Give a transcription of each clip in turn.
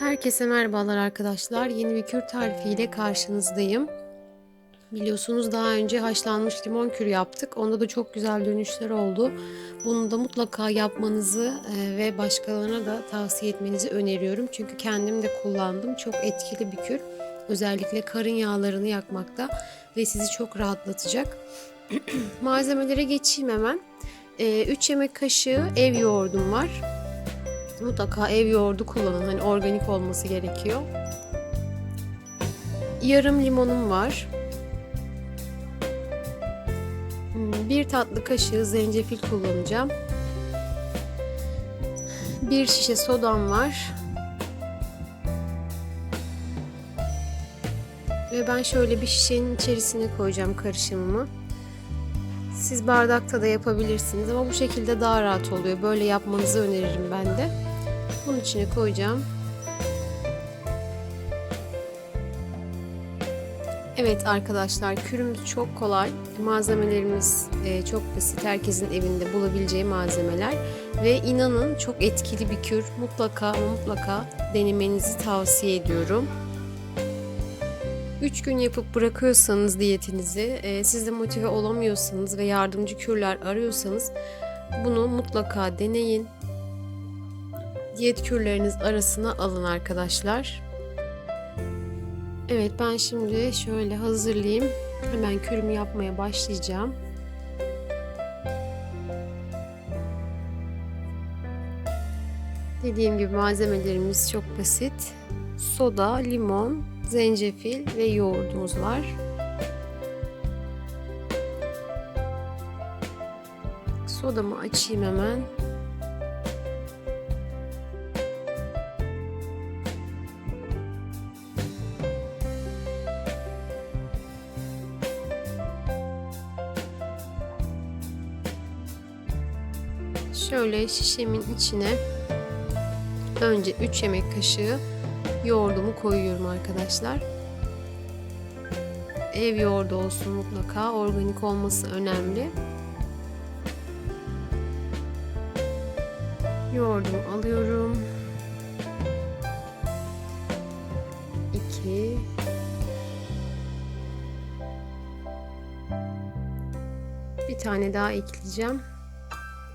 Herkese merhabalar arkadaşlar. Yeni bir kür tarifiyle karşınızdayım. Biliyorsunuz daha önce haşlanmış limon kürü yaptık. Onda da çok güzel dönüşler oldu. Bunu da mutlaka yapmanızı e, ve başkalarına da tavsiye etmenizi öneriyorum. Çünkü kendim de kullandım. Çok etkili bir kür. Özellikle karın yağlarını yakmakta ve sizi çok rahatlatacak. Malzemelere geçeyim hemen. 3 yemek kaşığı ev yoğurdum var mutlaka ev yoğurdu kullanın. Hani organik olması gerekiyor. Yarım limonum var. Hmm, bir tatlı kaşığı zencefil kullanacağım. Bir şişe sodam var. Ve ben şöyle bir şişenin içerisine koyacağım karışımımı. Siz bardakta da yapabilirsiniz ama bu şekilde daha rahat oluyor. Böyle yapmanızı öneririm ben de. Bunun içine koyacağım. Evet arkadaşlar kürümüz çok kolay. Malzemelerimiz e, çok basit. Herkesin evinde bulabileceği malzemeler. Ve inanın çok etkili bir kür. Mutlaka mutlaka denemenizi tavsiye ediyorum. 3 gün yapıp bırakıyorsanız diyetinizi, e, siz de motive olamıyorsanız ve yardımcı kürler arıyorsanız bunu mutlaka deneyin diyet arasına alın arkadaşlar. Evet ben şimdi şöyle hazırlayayım. Hemen kürümü yapmaya başlayacağım. Dediğim gibi malzemelerimiz çok basit. Soda, limon, zencefil ve yoğurdumuz var. Sodamı açayım hemen. Şöyle şişemin içine önce 3 yemek kaşığı yoğurdumu koyuyorum arkadaşlar. Ev yoğurdu olsun mutlaka. Organik olması önemli. Yoğurdumu alıyorum. 2 Bir tane daha ekleyeceğim.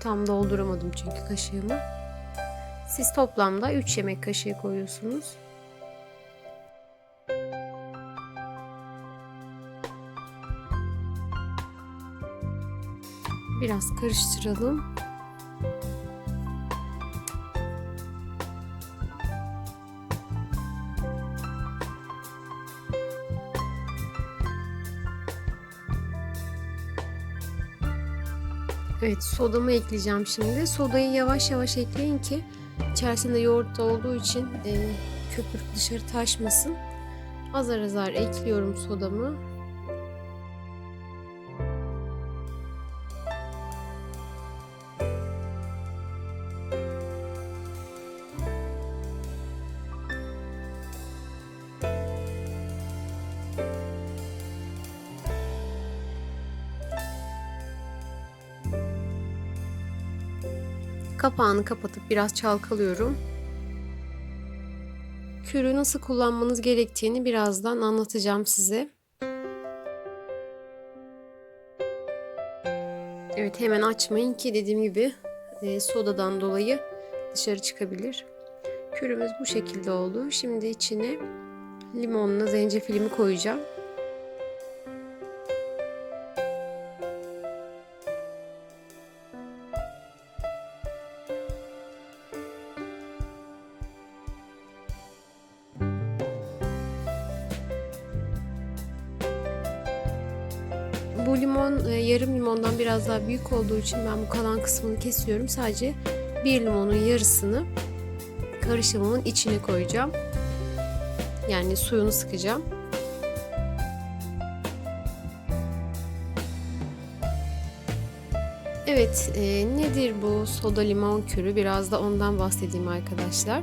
Tam dolduramadım çünkü kaşığımı. Siz toplamda 3 yemek kaşığı koyuyorsunuz. Biraz karıştıralım. Evet sodamı ekleyeceğim şimdi. Sodayı yavaş yavaş ekleyin ki içerisinde yoğurt da olduğu için e, köpük dışarı taşmasın. Azar azar ekliyorum sodamı. Kapağını kapatıp biraz çalkalıyorum. Kürü nasıl kullanmanız gerektiğini birazdan anlatacağım size. Evet hemen açmayın ki dediğim gibi e, sodadan dolayı dışarı çıkabilir. Kürümüz bu şekilde oldu. Şimdi içine limonla zencefilimi koyacağım. Limon e, yarım limondan biraz daha büyük olduğu için ben bu kalan kısmını kesiyorum. Sadece bir limonun yarısını karışımımın içine koyacağım. Yani suyunu sıkacağım. Evet, e, nedir bu soda limon kürü? Biraz da ondan bahsedeyim arkadaşlar.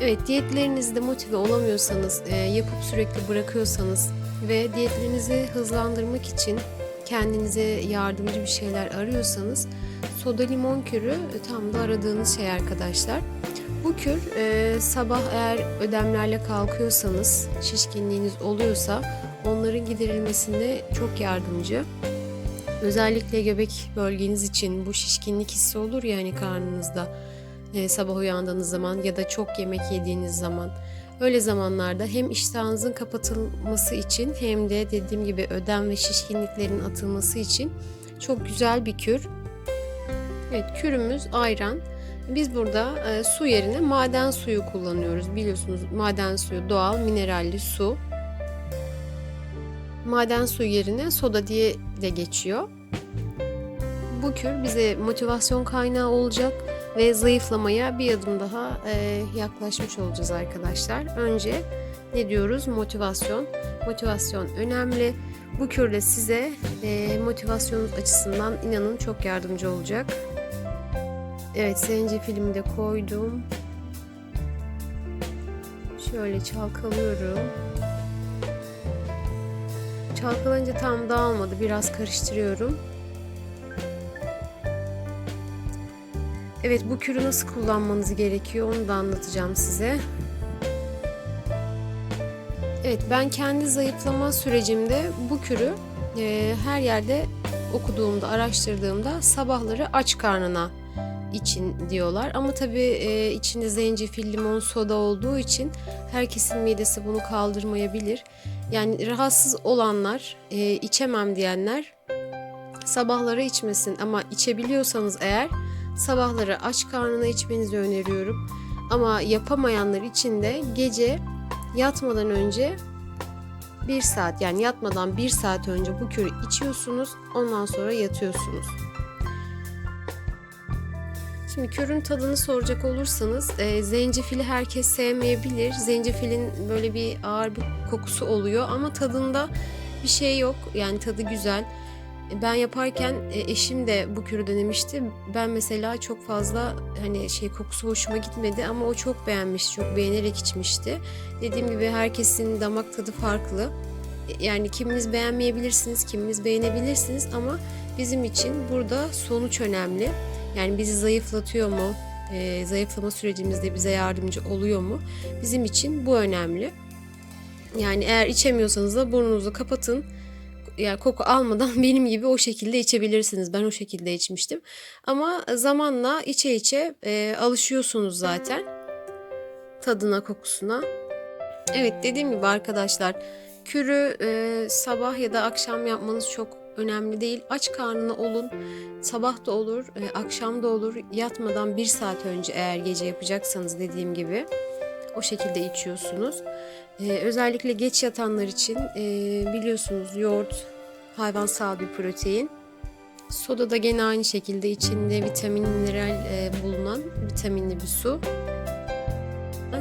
Evet, diyetlerinizde motive olamıyorsanız, e, yapıp sürekli bırakıyorsanız ve diyetlerinizi hızlandırmak için kendinize yardımcı bir şeyler arıyorsanız soda limon kürü tam da aradığınız şey arkadaşlar. Bu kür e, sabah eğer ödemlerle kalkıyorsanız, şişkinliğiniz oluyorsa onların giderilmesinde çok yardımcı. Özellikle göbek bölgeniz için bu şişkinlik hissi olur ya hani karnınızda e, sabah uyandığınız zaman ya da çok yemek yediğiniz zaman. Öyle zamanlarda hem iştahınızın kapatılması için hem de dediğim gibi ödem ve şişkinliklerin atılması için çok güzel bir kür. Evet kürümüz ayran. Biz burada e, su yerine maden suyu kullanıyoruz. Biliyorsunuz maden suyu doğal mineralli su. Maden suyu yerine soda diye de geçiyor. Bu kür bize motivasyon kaynağı olacak ve zayıflamaya bir adım daha e, yaklaşmış olacağız arkadaşlar. Önce ne diyoruz? Motivasyon. Motivasyon önemli. Bu kür de size e, motivasyonunuz açısından inanın çok yardımcı olacak. Evet zencefilimi de koydum. Şöyle çalkalıyorum. Çalkalayınca tam dağılmadı. Biraz karıştırıyorum. Evet bu kürü nasıl kullanmanız gerekiyor onu da anlatacağım size. Evet ben kendi zayıflama sürecimde bu kürü e, her yerde okuduğumda, araştırdığımda sabahları aç karnına için diyorlar. Ama tabii e, içinde zencefil, limon, soda olduğu için herkesin midesi bunu kaldırmayabilir. Yani rahatsız olanlar, e, içemem diyenler sabahları içmesin ama içebiliyorsanız eğer sabahları aç karnına içmenizi öneriyorum. Ama yapamayanlar için de gece yatmadan önce bir saat yani yatmadan bir saat önce bu kürü içiyorsunuz ondan sonra yatıyorsunuz. Şimdi kürün tadını soracak olursanız e, zencefili herkes sevmeyebilir. Zencefilin böyle bir ağır bir kokusu oluyor ama tadında bir şey yok. Yani tadı güzel. Ben yaparken e, eşim de bu kürü denemişti. Ben mesela çok fazla hani şey kokusu hoşuma gitmedi ama o çok beğenmiş, çok beğenerek içmişti. Dediğim gibi herkesin damak tadı farklı. Yani kiminiz beğenmeyebilirsiniz, kiminiz beğenebilirsiniz ama bizim için burada sonuç önemli. Yani bizi zayıflatıyor mu? E, zayıflama sürecimizde bize yardımcı oluyor mu? Bizim için bu önemli. Yani eğer içemiyorsanız da burnunuzu kapatın. Yani koku almadan benim gibi o şekilde içebilirsiniz. Ben o şekilde içmiştim. Ama zamanla içe içe e, alışıyorsunuz zaten tadına, kokusuna. Evet dediğim gibi arkadaşlar kürü e, sabah ya da akşam yapmanız çok önemli değil. Aç karnına olun. Sabah da olur, e, akşam da olur. Yatmadan bir saat önce eğer gece yapacaksanız dediğim gibi o şekilde içiyorsunuz. E, özellikle geç yatanlar için e, biliyorsunuz yoğurt hayvansal bir protein. Soda da gene aynı şekilde içinde vitamin, mineral e, bulunan vitaminli bir su.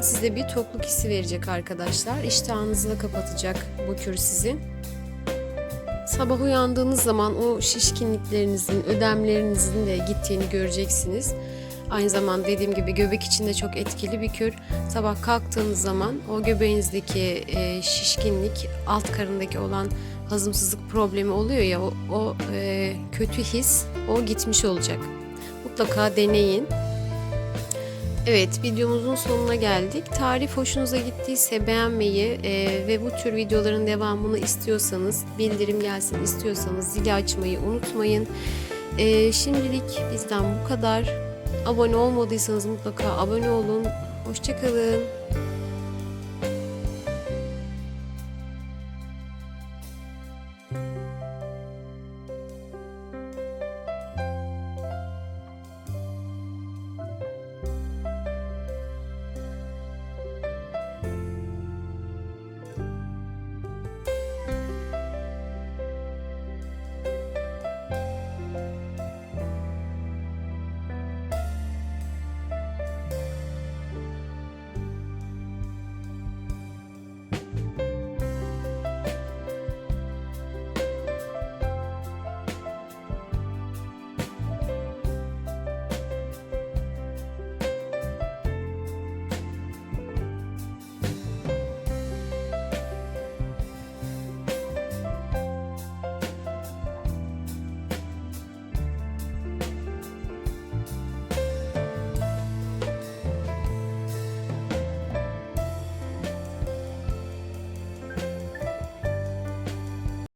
Size bir tokluk hissi verecek arkadaşlar. İştahınızı da kapatacak bu kür sizin. Sabah uyandığınız zaman o şişkinliklerinizin, ödemlerinizin de gittiğini göreceksiniz. Aynı zamanda dediğim gibi göbek için de çok etkili bir kür. Sabah kalktığınız zaman o göbeğinizdeki e, şişkinlik, alt karındaki olan hazımsızlık problemi oluyor ya o, o e, kötü his o gitmiş olacak. Mutlaka deneyin. Evet videomuzun sonuna geldik. Tarif hoşunuza gittiyse beğenmeyi e, ve bu tür videoların devamını istiyorsanız, bildirim gelsin istiyorsanız zili açmayı unutmayın. E, şimdilik bizden bu kadar. Abone olmadıysanız mutlaka abone olun. Hoşçakalın.